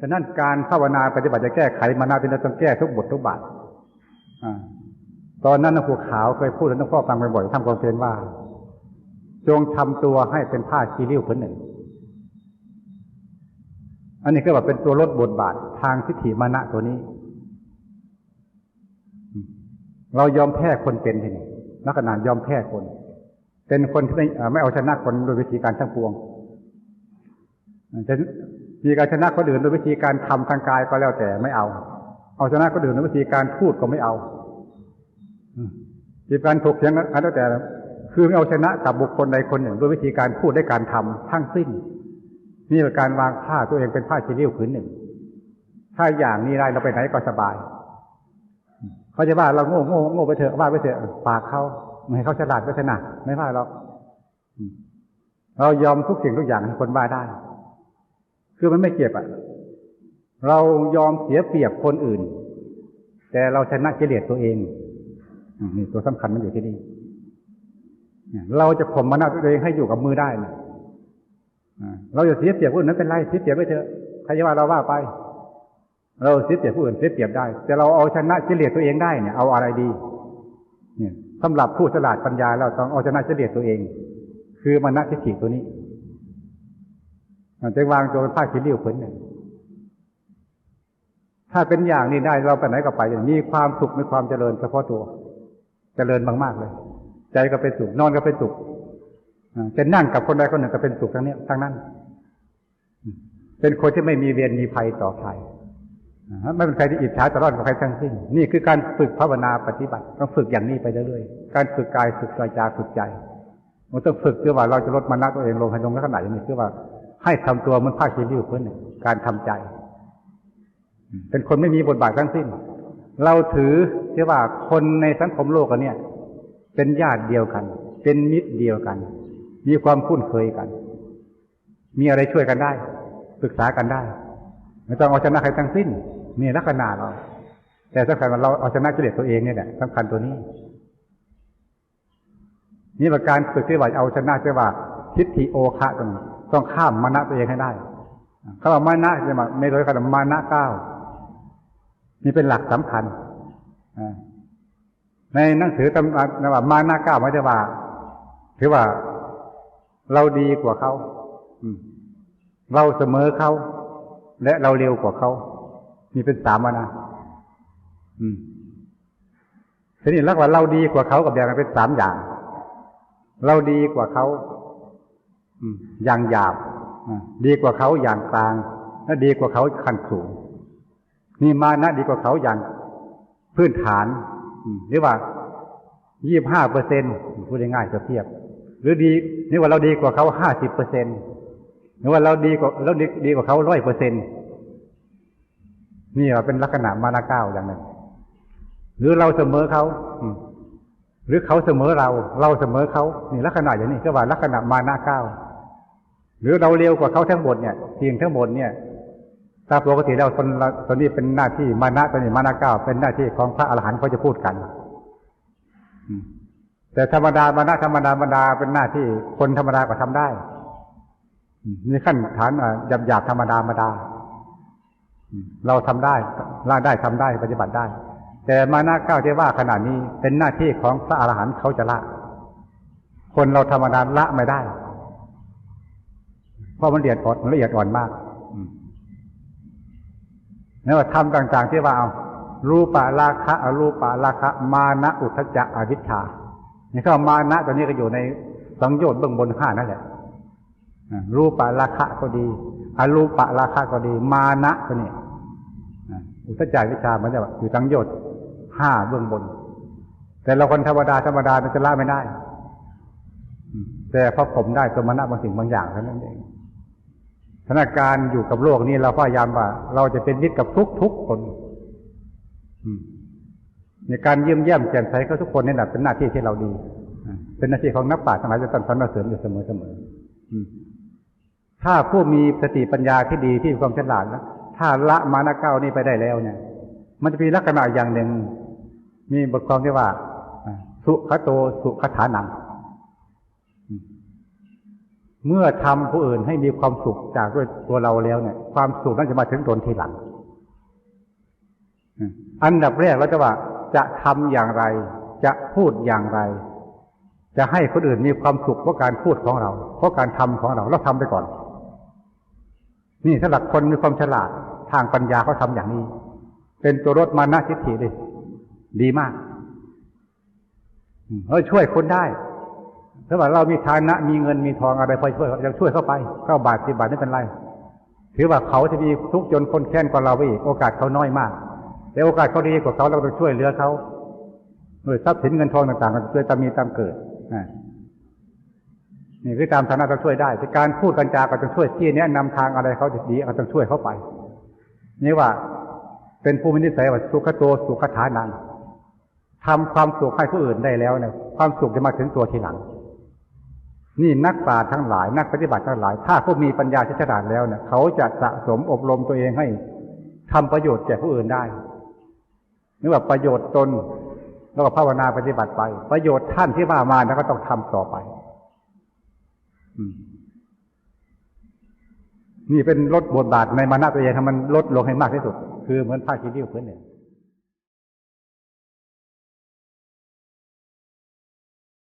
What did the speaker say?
ฉะนั้นการภาวนาปฏิบัติจะแก้ไขมานาเป็นต้องแก้ทุกบททุกบาทตอนนั้นหลวงปู่ขาวเคยพูดหลวงพ่อฟังบ่อยๆทำความเพียรว่า จงทำตัวให้เป็นผ้าชีริ้วผืนหนึ่ง อันนี้ก็แบบเป็นตัวลดบทบาททางทิฏฐิมานะตัวนี้ เรายอมแพ้คนเป็นทีนี้นักขนาดยอมแพ้คน เป็นคนที่ไม่ไม่เอาชนะคนโดยวิธีการทั้งปวงจะ มีการชนะคนอื่นโดยวิธีการทำทางกายก็แล้วแต่ไม่เอา เอาชนะคนอื่นโดยวิธีการพูดก็ไม่เอาวิธีการถกเถียงอันแล้วแต่ คือไม่เอาชนะกับบุคคลใดคนหนึ่งด้วยวิธีการพูดได้การทำทั้งสิ้น นี่เป็นการวางผ้าตัวเองเป็นผ้าชีริ้วผืนหนึ่ง ถ้าอย่างนี้ได้เราไปไหนก็สบาย เขาจะว่าเราโง่โง่โง่ไปเถอะว่าไปเถอะปากเขาไม่ให้เขาฉลาดก็ชนะไม่ว่าเราเรายอมทุกสิ่งทุกอย่างให้คนว่าได้ คือมันไม่เจ็บอะเรายอมเสียเปรียบคนอื่น แต่เราชนะเกลียดตัวเองนี่ตัวสำคัญมันอยู่ที่นี่เราจะข่มมานาตัวเองให้อยู่กับมือได้นะเราจะเสียเปรียบผู้อื่นนั้นเป็นไรเสียเปรียบไปเถอะใครจะว่าเราว่าไป เราเสียเปรียบผู้อื่นเสียเปรียบได้ แต่เราเอาชนะเกลียดตัวเองได้เนี่ยเอาอะไรดี เนี่ยสำหรับผู้ฉลาดปัญญาเราต้องเอาชนะเกลียดตัวเอง คือมณฑิฐิตัวนี้ มันจะวางตัวเป็นผ้าขี้ริ้วผืนหนึ่งถ้าเป็นอย่างนี้ได้เราไปไหนก็ไปอย่างมีความสุขมีความเจริญเฉพาะตัว เจริญมากๆเลย ใจก็เป็นสุขนอนก็เป็นสุขจะนั่งกับคนใดคนหนึ่งก็เป็นสุขทั้งนี้ทั้งนั้น เป็นคนที่ไม่มีเวียนมีภัยต่อใครไม่เป็นใครที่อิจฉาจะรอดกับใครทั้งสิ้นนี่คือการฝึกภาวนาปฏิบัติต้องฝึกอย่างนี้ไปเรื่อยๆการฝึกกายฝึกใจฝึกใจมันต้องฝึกเพื่อว่าเราจะลดมานะตัวเองลงให้ลงลักษณะอย่างนี้คือว่า ให้ทำตัวมันผ้าชีริ้วเพื่อนการทำใจ เป็นคนไม่มีบทบาททั้งสิ้น เราถือที่ว่าคนในสังคมโลกอันเนี้เป็นญาติเดียวกัน เป็นมิตรเดียวกัน มีความคุ้นเคยกัน มีอะไรช่วยกันได้ปรึกษากันได้ไม่ต้องเอาชนะใครทั้งสิ้นนี่ลักษณะเรา แต่สำคัญว่าเราเอาชนะกิเลสตัวเองเนี่ยแหละสำคัญตัวนี้ นี่เป็นการฝึกที่ว่าเอาชนะที่ว่าทิฏฐิโอคะตรงนี้ ต้องข้ามมานะตัวเองให้ได้คำว่ามานะจะมาไม่โดยคำว่ามานะเก้านี่เป็นหลักสำคัญในหนังสือตำราว่ามานะเก้าไม่ได้ว่า ถือว่าเราดีกว่าเขาเราเสมอเขาและเราเร็วกว่าเขานี่เป็นสามมานะทีนี้ลักว่าเราดีกว่าเขากับอย่างเป็นสามอย่าง เราดีกว่าเขา อย่างหยาบดีกว่าเขาอย่างกลาง และดีกว่าเขาขั้นสูง นี่มานะดีกว่าเขาอย่างพื้นฐานหรือว่ายี่บห้าเปอร์เซ็นพูดง่ายๆจะเทียบ หรือดีนี่ว่าเราดีกว่าเขาห้าสิบเปอร์เซ็นหรือว่าเราดีกว่าเราดีกว่าเขาร้อยเปอร์เซ็นนี่ว่าเป็นลักษณะมานะเก้าอย่างหนึ่งหรือเราเสมอเขาหรือเขาเสมอเรา เราเสมอเขานี่ลักษณะอย่างนี้ก็ว่าลักษณะมานะเก้า หรือเราเร็วกว่าเขาทั้งหมดเนี่ยเพียงทั้งหมดเนี่ยตามปกติแล้วตนตอนนี้เป็นหน้าที่มานะตอนนี้มานะเก้าเป็นหน้าที่ของพระอรหันต์เขาจะพูดกันแต่ธรรมดามานะธรรมดาธรรมดาเป็นหน้าที่คนธรรมดาก็ทำได้มีขั้นฐานหยาบหยาบธรรมดาธรรมดา เราทำได้ละได้ทำได้ปฏิบัติได้ แต่มานะเก้าที่ว่าขนาดนี้เป็นหน้าที่ของพระอรหันต์เขาจะละ คนเราธรรมดาละไม่ได้ เพราะมันละเอียดอ่อนละเอียดอ่อนมากนี่ว่าทำต่าง ๆ ที่ว่าเอารูปะราคะอรูปะราคะ มานะอุทจจะอวิชชานี่ก็มานะตัวนี้ก็อยู่ในสังโยชน์เบื้องบนห้านั่นแหละรูปะราคะก็ดีอรูปะราคะก็ดี มานะก็นี่อุทจจะวิชามันจะอยู่สังโยชน์ห้าเบื้องบน แต่เราคนธรรมดาธรรมดามันจะละไม่ได้ แต่พอผมได้สมณะบางสิ่งบางอย่างเท่านั้นเอง ถานการณ์อยู่กับโลกนี้เราพยายามว่า เราจะเป็นมิตรกับทุกทุกคนในการเยี่ยมเยี่ยมแจ่มใสก็ทุกคนนี่แหละเป็นหน้าที่ที่เราดีเป็นหน้าที่ของนักปราชญ์ทั้งหลายจะต้องสรรเสริญอยู่เสมอเสมอถ้าผู้มีสติปัญญาที่ดีที่มีความฉลาดแล้วถ้าละมานาเก้านี่ไปได้แล้วเนี่ย มันจะมีลักษณะอย่างหนึ่งมีบทความที่ว่า สุขโตสุขฐานัง เมื่อทำผู้อื่นให้มีความสุขจากด้วยตัวเราแล้วเนี่ย ความสุขนั้นจะมาถึงตนทีหลัง อันดับแรกเราจะว่า จะทำอย่างไร จะพูดอย่างไร จะให้คนอื่นมีความสุขเพราะการพูดของเรา เพราะการทำของเราเราทำไปก่อน นี่สำหรับคนมีความฉลาดทางปัญญาเขาทำอย่างนี้ เป็นตัวรถมานะทิฏฐิเลยดีมากเฮ้ยช่วยคนได้ ถ้าว่าเรามีฐานะมีเงินมีทองอะไรพอช่วยยังช่วยเข้าไปเข้าบาทสิบาทไม่เป็นไรถือว่าเขาจะมีทุกจนคนแค้นกว่าเราไปอีกโอกาสเขาน้อยมากแต่โอกาสเขาดีกว่าเขาเราต้องช่วยเหลือเขาโดยทรัพย์สินเงินทองต่างๆกันช่วยตามมีตามเกิดนี่คือตามฐานะเราช่วยได้แต่การพูดกันจาก็ต้องช่วยที่แนะนำทางอะไรเขาจะดีก็ต้องช่วยเขาไป นี่ว่าเป็นผู้มีนิสัยว่าสุขโตสุขฐานังทำความสุขให้ผู้อื่นได้แล้วเนี่ยความสุขจะมาถึงตัวทีหลัง นี่นักปราชญ์ทั้งหลาย นักปฏิบัติทั้งหลาย ถ้าผู้มีปัญญาฉลาดแล้วเนี่ยเขาจะสะสมอบรมตัวเองให้ทำประโยชน์แก่ผู้อื่นได้นึกว่าประโยชน์ตนแล้วก็ภาวนาปฏิบัติไป ประโยชน์ท่านที่ว่ามาแล้วก็ต้องทำต่อไปนี่เป็นลดบทบาทในมานะตัวเองทำมันลดลงให้มากที่สุด คือเหมือนผ้าคีริ้วพื้นเนี่ย